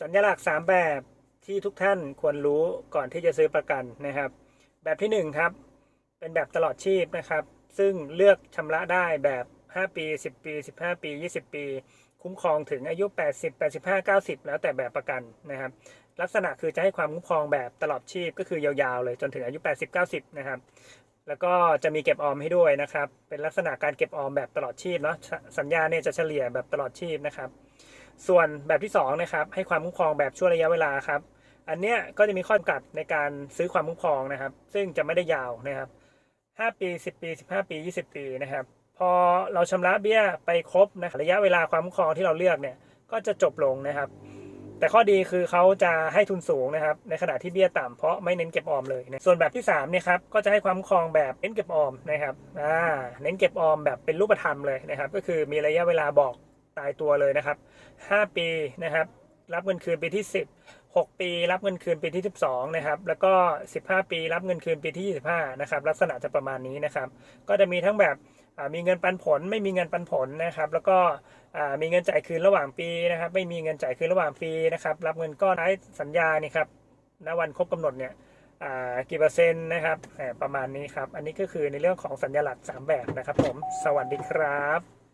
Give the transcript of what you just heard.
สัญลักษณ์ 3 แบบที่ทุกท่านควรรู้ก่อนที่จะซื้อประกันนะครับ แบบที่ 1 ครับ เป็นแบบตลอดชีพนะครับ ซึ่งเลือกชำระได้แบบ 5 ปี 10 ปี 15 ปี 20 ปี คุ้มครองถึงอายุ 80 85 90 แล้วแต่แบบประกันนะครับ ลักษณะคือจะให้ความคุ้มครองแบบตลอดชีพก็คือยาวๆ เลยจนถึงอายุ 80 90 นะครับ แล้วก็จะมีเก็บออมให้ด้วยนะครับ เป็นลักษณะการเก็บออมแบบตลอดชีพเนาะสสัญญาเนี่ยจะเฉลี่ยแบบตลอดชีพนะครับ ส่วนแบบที่2นะครับให้ความคุ้มครองแบบช่วงระยะเวลาครับ อันเนี้ยก็จะมีข้อจำกัดในการซื้อความคุ้มครองนะครับ ซึ่งจะไม่ได้ยาวนะครับ 5 ปี 10 ปี 15 ปี 20 ปีนะครับ พอเราชำระเบี้ยไปครบนะระยะเวลาความคุ้มครองที่เราเลือกเนี่ยก็จะจบลงนะครับ แต่ข้อดีคือเขาจะให้ทุนสูงนะครับ ในขณะที่เบี้ยต่ำเพราะไม่เน้นเก็บออมเลยนะส่วนแบบที่3เนี่ยครับก็จะให้ความคุ้มครองแบบเน้นเก็บออมนะครับอ่าเน้นเก็บออมแบบเป็นรูปธรรมเลยนะครับ ก็คือมีระยะเวลาบอก ตายตัวเลยนะครับ 5 ปีนะครับ รับเงินคืนปีที่ 10 6 ปีรับเงินคืนปีที่ 12 นะครับ แล้วก็ 15 ปีรับเงินคืนปีที่ 25 นะครับ ลักษณะจะประมาณนี้นะครับ ก็จะมีทั้งแบบมีเงินปันผลไม่มีเงินปันผลนะครับ แล้วก็มีเงินจ่ายคืนระหว่างปีนะครับ ไม่มีเงินจ่ายคืนระหว่างปีนะครับ รับเงินก้อนท้ายสัญญานี่ครับณวันครบกำหนดเนี่ยกี่เปอร์เซ็นต์นะครับประมาณนี้ครับ อันนี้ก็คือในเรื่องของสัญลักษณ์ 3 แบบนะครับผม สวัสดีครับ